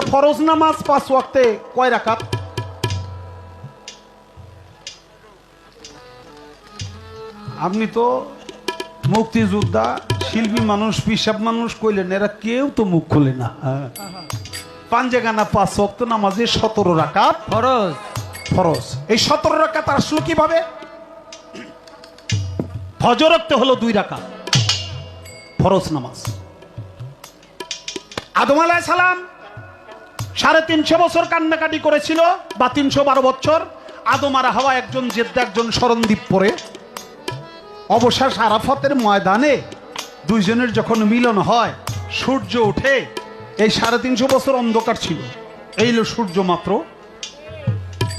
আচ্ছা ফরজ নামাজ পাঁচ ওয়াক্তে কয় রাকাত? আপনি তো মুক্তিযোদ্ধা শিল্পী মানুষ পিসাব মানুষ কইলেন এরা কেউ তো মুখ খোলে না। হ্যাঁ। পাঞ্জেগানা পাঁচ ওয়াক্ত নামাজে সতেরো রাকাত। ফরজ। ফরজ। এই সতেরো রাকাত আসলো কীভাবে? ফজরক্তে হলো দুই রাকাত। ফরজ নামাজ। আদম আলাহ সালাম সাড়ে তিনশো বছর কান্নাকাটি করেছিল, বা তিনশো বারো বছর। আদম আর হাওয়া একজন জেদ্দা, একজন স্মরণদ্বীপ পরে। অবশেষ আরাফতের ময়দানে দুইজনের যখন মিলন হয়, সূর্য উঠে এই সাড়ে তিনশো বছর অন্ধকার ছিল। এই হলো সূর্য মাত্র।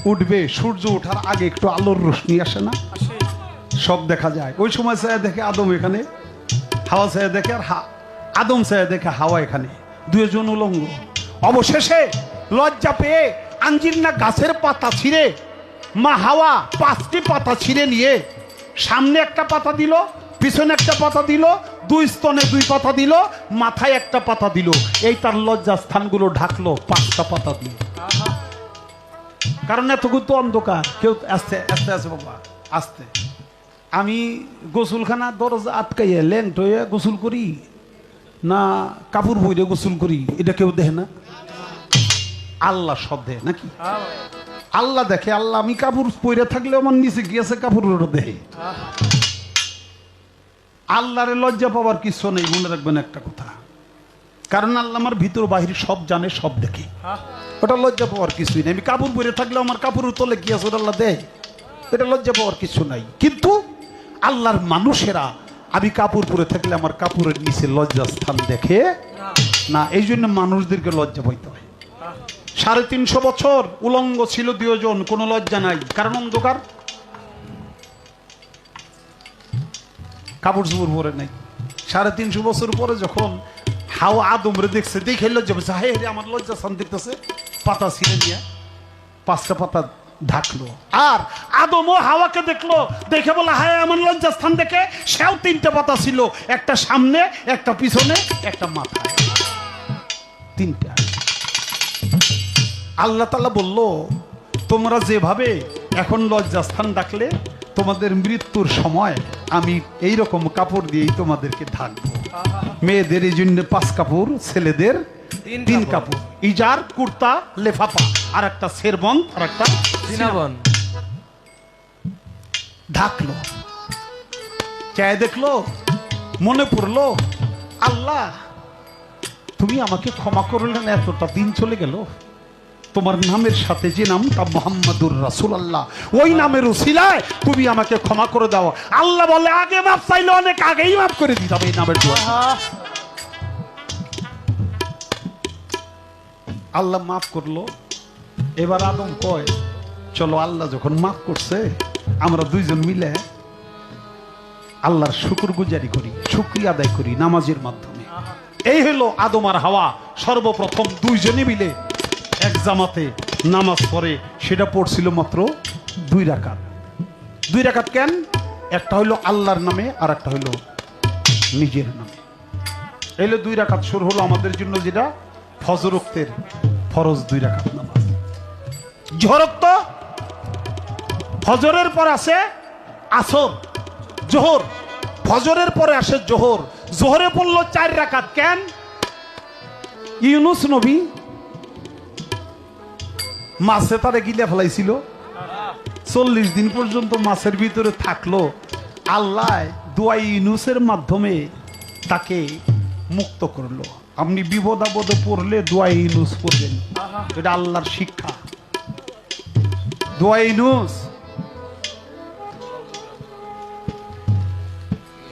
উঠবে, সূর্য ওঠার আগে একটু আলোর রোশনি আসে না? সব দেখা যায়। ওই সময় সায়া দেখে আদম এখানে, হাওয়া সায়া দেখে আর হা- আদম সায়া দেখে হাওয়া এখানে। দুজন উলঙ্গ। অবশেষে লজ্জা পেয়ে আঞ্জির না গাছের পাতা ছিঁড়ে, মা হাওয়া পাঁচটি পাতা ছিঁড়ে নিয়ে সামনে একটা পাতা দিল, পিছনে একটা পাতা দিল, দুই স্তনে দুই পাতা দিল, মাথায় একটা পাতা দিল। এই তার লজ্জা স্থানগুলো ঢাকলো, পাঁচটা পাতা দিয়ে কারণ এতগুলো তো অন্ধকার, কেউ আস্তে আস্তে আস্তে বাবা, আস্তে। আমি গোসলখানা দরজা আটকাইয়া ল্যাংট হয়ে গোসল করি, না কাপড় বইরে গোসল করি, এটা কেউ দেখে না। আল্লাহ সব দেয় নাকি? আল্লাহ। দেখে আল্লাহ আমি কাপড় পরে থাকলে আমার নিচে গিয়েছে কাপড় দেহে আল্লাহরে লজ্জা পাওয়ার কিছু নেই মনে রাখবেন একটা কথা। কারণ আল্লাহ আমার ভিতর বাহির সব জানে সব দেখে। ওটা লজ্জা পাওয়ার কিছুই নেই। আমি কাপড় পরে থাকলে আমার কাপড় তলে কি আছে ওটা আল্লাহ দেয়। এটা লজ্জা পাওয়ার কিছু নাই। কিন্তু আল্লাহর মানুষেরা আমি কাপড় পরে থাকলে আমার কাপড়ের নিচে লজ্জা স্থান দেখে না এই জন্য মানুষদেরকে লজ্জা পাইতে হয়। সাড়ে তিনশো বছর উলঙ্গ ছিল দুজন কোনো লজ্জা নাই। কারণ অন্ধকার। কাপড় চোপড় পরে নাই। সাড়ে তিনশো বছর পরে যখন হাওয়া আদমরে দেখছে, দেখে লজ্জা পেয়েছে, হায় আমার লজ্জা স্থান দেখতেছে পাতা ছিঁড়ে নিয়ে পাঁচটা পাতা ঢাকলো। আর আদম ও হাওয়াকে দেখল, দেখে বলে, হায় আমার লজ্জা স্থান দেখে সেও তিনটা পাতা ছিল, একটা সামনে, একটা পিছনে, একটা মাথায়। তিনটা। আল্লাহ তালা বলল তোমরা যেভাবে এখন লজ্জাস্থান ডাকলে তোমাদের মৃত্যুর সময় আমি এই রকম কাপড় দিয়েই তোমাদেরকে ঢাকবো। মেয়েদের এই জন্য পাঁচ কাপড় ছেলেদের তিন কাপড়। ইজার কুর্তা লেফাফা আর একটা শেরবন আর একটা সিনাবন। ঢাকলো। চায় দেখল মনে পড়ল আল্লাহ তুমি আমাকে ক্ষমা করলে না এতটা দিন চলে গেল? তোমার নামের সাথে যে নামটা মোহাম্মদুর রাসুল আল্লাহ ওই নামের উসিলায় তুমি আমাকে ক্ষমা করে দাও। আল্লাহ বলে, আগে মাপ চাইলে অনেক আগেই মাফ করে দিতাম এই নামের আল্লাহ মাফ করল। এবার আদম কয়, চলো আল্লাহ যখন মাফ করছে, আমরা দুইজন মিলে আল্লাহর শুকুর গুজারি করি, শুক্রিয়া আদায় করি নামাজের মাধ্যমে। এই হলো আদম আর হাওয়া। সর্বপ্রথম দুইজনে মিলে এক জামাতে নামাজ পড়ে, সেটা পড়ছিল মাত্র দুই রাকাত। দুই রাকাত কেন? একটা হইল আল্লাহর নামে আর একটা হইল নিজের নামে। এলো দুই রাকাত শুরু হলো আমাদের জন্য যেটা? ফজরক্তের ফরজ দুই রাকাত নামাজ। ঝরক্ত ফজরের পর আসে আসর, জোহর। ফজরের পরে আসে জোহর। জোহরে পড়ল চার রাকাত কেন? ইউনুস নবী মাছে তারে গিলে ফেলাইছিল। চল্লিশ দিন পর্যন্ত মাছের ভিতরে থাকল। আল্লাহ দোয়াই ইউনুসের মাধ্যমে তাকে মুক্ত করল। আপনি বিপদ আপদে পড়লে দোয়াই ইউনুস পড়বেন। এটা আল্লাহর শিক্ষা। দোয়াই ইউনুস।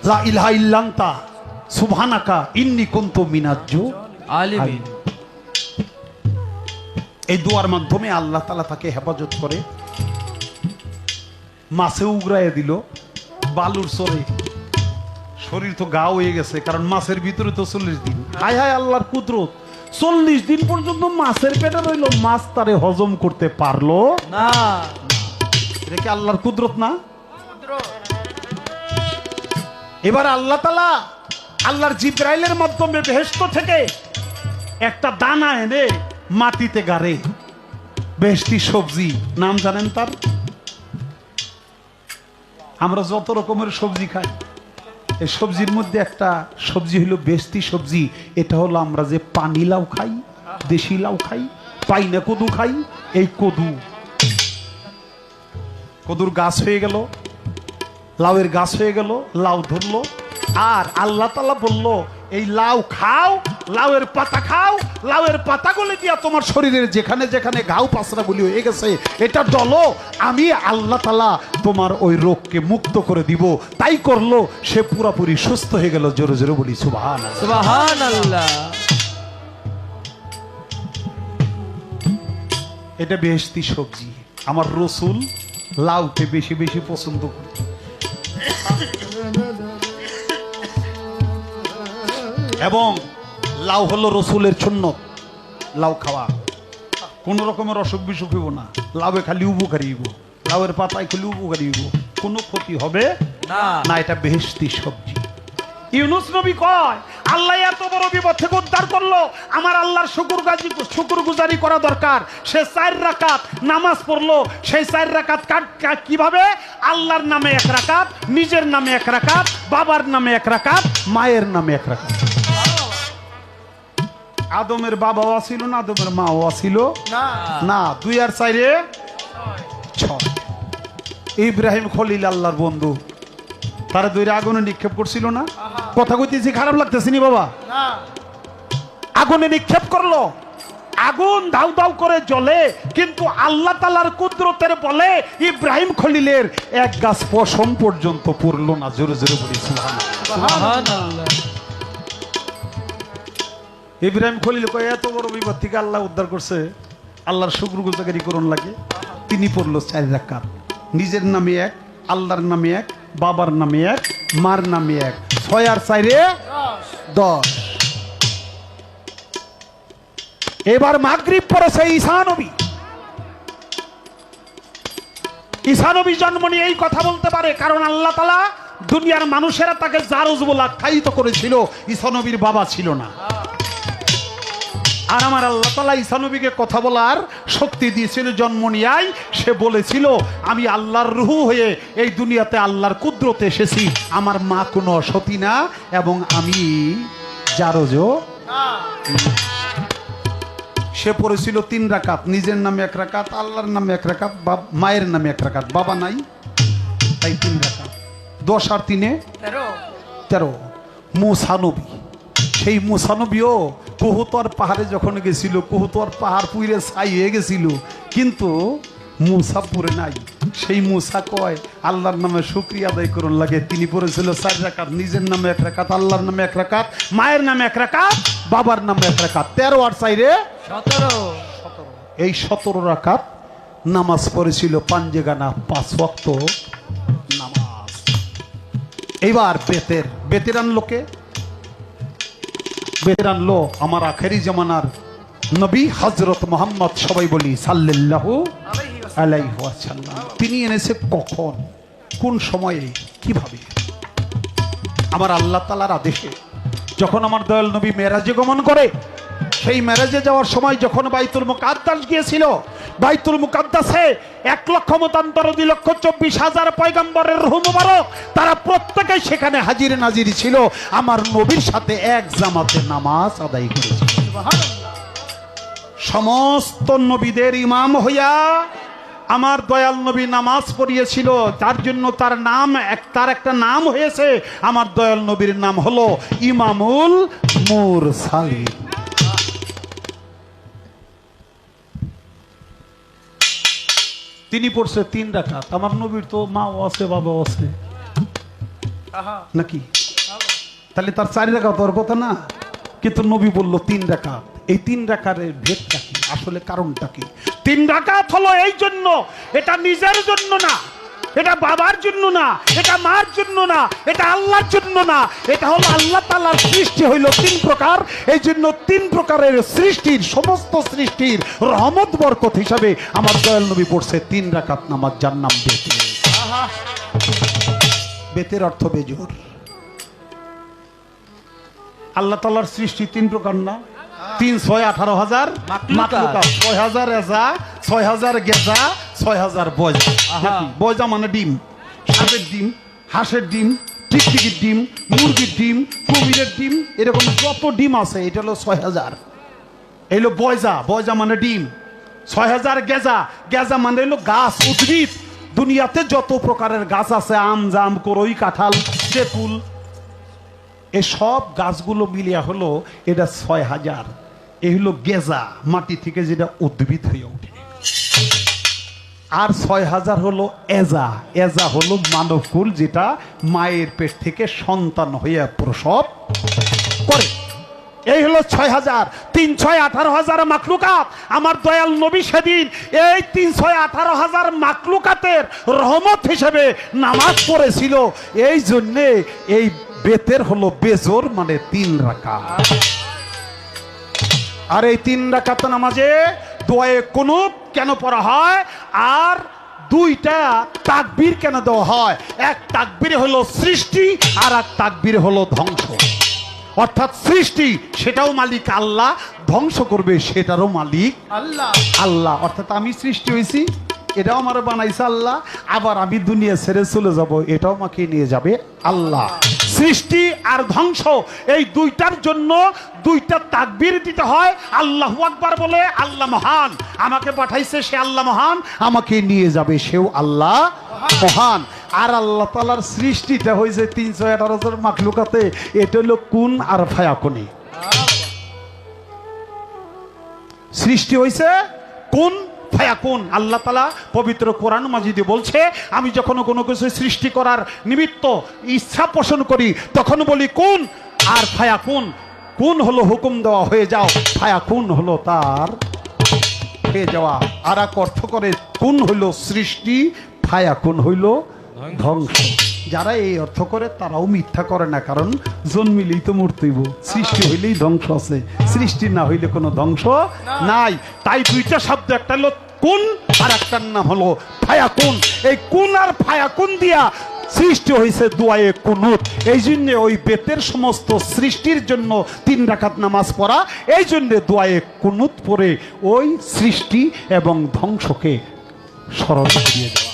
লা ইল্লান্তা, সুবহানাকা, ইন্নি কুনতু মিনাজ্জু আলিমিন। এই দোয়ার মাধ্যমে আল্লাহ তালা তাকে হেফাজত করে। মাছে উগরাইয়ে দিল, বালুর সরে শরীর তো গা হয়ে গেছে, কারণ মাছের ভিতরে তো চল্লিশ দিন। হায় হায় আল্লাহর কুদরত, চল্লিশ দিন পর্যন্ত মাছের পেটে রইল, মাছ তারে হজম করতে পারল না। এটা কি আল্লাহর কুদরত না? এবার আল্লাহ তালা আল্লাহর জিব্রাইলের মাধ্যমে বেহেস্ত থেকে একটা দানা এনে মাটিতে গাড়ে, বেশটি সবজি, নাম জানেন তার? আমরা যত রকমের সবজি খাই, এই সবজির মধ্যে একটা সবজি হলো বেস্তি সবজি, এটা হলো আমরা যে পানি লাউ খাই, দেশি লাউ খাই, পাইনা কদু খাই, এই কদু। কদুর গাছ হয়ে গেল, লাউয়ের গাছ হয়ে গেল, লাউ ধরলো, আর আল্লাহ তালা বলল, এই লাউ খাও লাউয়ের পাতা খাও লাউয়ের পাতাগুলি দিয়া তোমার শরীরের যেখানে যেখানে ঘাউ পাসরা বলি হয়ে গেছে এটা ডলো আমি আল্লাহ তালা তোমার ওই রোগকে মুক্ত করে দিব। তাই করল সে পুরাপুরি সুস্থ হয়ে গেল জোরে জোরে বলি সুবাহান সুবাহান আল্লাহ এটা বেহস্তি সবজি। আমার রসুল লাউকে বেশি বেশি পছন্দ করে। এবং লাউ হলো রসুলের সুন্নত লাউ খাওয়া। কোন রকমের অসুখ বিসুখ হইব না। লাউয়ে খালি উপকারী হইব। লাউয়ের পাতায় খালি উপকারী হইব। কোনো ক্ষতি হবে না। না এটা বেহেস্তি সবজি। ইউনুস নবী কয় আল্লাহ এত বড় বিপদ থেকে উদ্ধার করল। আমার আল্লাহর শুকুর গাজি শুকুর গুজারি করা দরকার। সে চার রাকাত নামাজ পড়ল। সেই চার রাকাত কাট- কীভাবে? আল্লাহর নামে এক রাকাত নিজের নামে এক রাকাত বাবার নামে এক রাকাত মায়ের নামে এক রাকাত। আদমের বাবাও ছিল না আদমের মাও ছিল না। না দুই আর চাইরে ছয়। ইব্রাহিম খলিল আল্লাহর বন্ধু। তারা দুইটা আগুনে নিক্ষেপ করছিল না? কথা কইতেছি খারাপ লাগতেছে নি বাবা? আগুনে নিক্ষেপ করল। আগুন দাউ দাউ করে জ্বলে কিন্তু আল্লাহ তালার কুদরতের বলে ইব্রাহিম খলিলের এক গাছ পশম পর্যন্ত পড়ল না। জোরে জোরে বলি। ইব্রাহিম খলিল কয়, এত বড় বিপদ থেকে আল্লাহ উদ্ধার করছে। আল্লাহর শুক্র গুজারি করুন লাগে। তিনি পড়ল চার রাকাত। নিজের নামে এক, আল্লাহর নামে এক, বাবার নামে এক, মার নামে এক। ছয় আর চাইরে দশ। এবার মাগরিব পড়েছে ঈশানবী ঈশানবী জন্ম নিয়ে এই কথা বলতে পারে, কারণ আল্লাহ তালা দুনিয়ার মানুষেরা তাকে জারজ বলে আখ্যায়িত করেছিল। ঈশানবীর বাবা ছিল না। আর আমার আল্লাহ তালা ঈশানবীকে কথা বলার শক্তি দিয়েছিল জন্ম নিয়াই সে বলেছিল আমি আল্লাহর রুহু হয়ে এই দুনিয়াতে আল্লাহর কুদরতে এসেছি। আমার মা কোনো সতী না এবং আমি জারজও সে পড়েছিল তিন রাকাত নিজের নামে এক রাকাত আল্লাহর নামে এক রাকাত মায়ের নামে এক রাকাত বাবা নাই তাই তিন রাকাত। দশ আর তিনে তেরো। তেরো। মুসানবী সেই মুসানবীও কুহুতর পাহাড়ে যখন গেছিল কুহুতর পাহাড় পুইরে ছাই হয়ে গেছিল কিন্তু মুসা পরে নাই। সেই মুসা কয় আল্লাহর নামে শুক্রিয়া আদায় করুন লাগে। তিনি পড়েছিল চার রাকাত নিজের নামে এক রাকাত আল্লাহর নামে এক রাকাত মায়ের নামে এক রাকাত বাবার নামে এক রাকাত। তেরো আর চাইরে সতেরো। এই সতেরো রাকাত নামাজ পড়েছিল পাঞ্জেগানা পাঁচ ওয়াক্ত নামাজ। এইবার বেতের বেতের আনলোকে বেতের আনলো আমার আখেরি জমানার নবী হজরত মোহাম্মদ, সবাই বলি সাল্লাহ আলাইহি ওয়াসাল্লাম। তিনি এনেছে কখন? কোন সময়ে? কীভাবে? আমার আল্লাহ তালার আদেশে। যখন আমার দয়াল নবী মেরাজে গমন করে, সেই মেরাজে যাওয়ার সময় যখন বাইতুল মুকাদ্দাস গিয়েছিল বাইতুল মুকাদ্দাসে এক লক্ষ মতান্তর, দুই লক্ষ চব্বিশ হাজার পয়গম্বরের রুহ তারা প্রত্যেকেই সেখানে হাজির নাজির ছিল। আমার নবীর সাথে এক জামাতে নামাজ আদায় করেছে। সমস্ত নবীদের ইমাম হইয়া আমার দয়াল নবী নামাজ পড়িয়েছিল। তার জন্য তার নাম এক তার একটা নাম হয়েছে। আমার দয়াল নবীর নাম হলো ইমামুল মুরসালিন। তিনি পড়ছে তিন রাকাত আমার নবীর তো মাও আছে বাবাও আছে। নাকি? তাহলে তার চারি রাখা তোর কথা না। কিন্তু নবী বলল তিন রাকাত এই তিন রাকারের ভেদটা কি? আসলে কারণটা কি? তিন রাকাত হলো এই জন্য এটা নিজের জন্য না। এটা বাবার জন্য না এটা মার জন্য না এটা আল্লাহর জন্য না এটা হলো আল্লাহ তালার সৃষ্টি হইল তিন প্রকার। এই জন্য তিন প্রকারের সৃষ্টির সমস্ত সৃষ্টির রহমত বরকত হিসাবে আমার দয়াল নবী পড়ছে তিন রাকাত নামাজ যার নাম বেতে বেতের অর্থ বেজোর। আল্লাহ তালার সৃষ্টি তিন প্রকার না? তিন ছয় আঠারো হাজার। ছয় হাজার এজা ছয় হাজার গেজা ছয় হাজার বয়জা। বয়জা মানে ডিম সাপের ডিম হাঁসের ডিম টিকটিকির ডিম মুরগির ডিম কুমিরের ডিম এরকম যত ডিম আছে এটা হলো ছয় হাজার। এই হলো বয়জা বয়জা মানে ডিম। ছয় হাজার গেজা। গেজা মানে হলো গাছ উদ্ভিদ। দুনিয়াতে যত প্রকারের গাছ আছে আম জাম করই কাঁঠাল তেঁতুল এসব গাছগুলো মিলিয়া হলো এটা ছয় হাজার। এই হলো গেজা মাটি থেকে যেটা উদ্ভিদ হয়ে ওঠে। আর ছয় হাজার হলো এজা। এজা হলো মানবকুল যেটা মায়ের পেট থেকে সন্তান হইয়া প্রসব করে। এই হলো ছয় হাজার। তিন ছয় আঠারো হাজার মাকলুকাত আমার দয়াল নবী সেদিন এই তিন ছয় আঠারো হাজার মাকলুকাতের রহমত হিসেবে নামাজ পড়েছিল। এই জন্যে এই বেতের হলো বেজোর মানে তিন রাখা আর এই তিন রাকাত নামাজে দোয়ে কুনুত কেন পড়া হয়? আর দুইটা তাকবীর কেন দেওয়া হয়? এক তাকবীর হলো সৃষ্টি আর এক তাকবীর হলো ধ্বংস। অর্থাৎ সৃষ্টি সেটাও মালিক আল্লাহ ধ্বংস করবে সেটারও মালিক আল্লাহ। আল্লাহ। অর্থাৎ আমি সৃষ্টি হয়েছি এটাও আমার বানাইছে আল্লাহ, আবার আমি দুনিয়া ছেড়ে চলে যাব, এটাও আমাকে নিয়ে যাবে আল্লাহ। সৃষ্টি আর ধ্বংস, এই দুইটার জন্য দুইটা তাকবীর দিতে হয়। আল্লাহ আকবার বলে, আল্লাহ মহান। আমাকে পাঠাইছে সে আল্লাহ মহান, আমাকে নিয়ে যাবে সেও আল্লাহ মহান। আর আল্লাহ তালার সৃষ্টিটা হয়েছে তিনশো আঠারো জন মাকলুকাতে এটা হলো কুন আর ফায়াকুনি সৃষ্টি হয়েছে কোন ফায়াকুন আল্লাহ তালা পবিত্র কোরআন মাজিদে বলছে আমি যখন কোনো কিছু সৃষ্টি করার নিমিত্ত ইচ্ছা পোষণ করি তখন বলি কোন? আর ফায়াকুন কোন? হলো হুকুম দেওয়া? হয়ে যাও। ফায়াকুন হলো তার? হয়ে যাওয়া। আর এক অর্থ করে কোন হইল সৃষ্টি ফায়াকুন হইল ধ্বংস। যারা এই অর্থ করে তারাও মিথ্যা করে না কারণ জন্মিলেই তো মূর্তিব সৃষ্টি হইলেই ধ্বংস আছে। সৃষ্টি না হইলে কোনো ধ্বংস নাই। তাই দুইটা শব্দ একটা হলো কোন আর একটার নাম হলো ফায়াকুন। এই কুন আর ফায়াকুন দিয়া সৃষ্টি হয়েছে দুয়ায়ে কুনুত। এই জন্যে ওই বেতের সমস্ত সৃষ্টির জন্য তিন রাখাত নামাজ পড়া, এই জন্যে দুয়ায়ে কুনুত পরে ওই সৃষ্টি এবং ধ্বংসকে স্মরণ করিয়ে দেওয়া।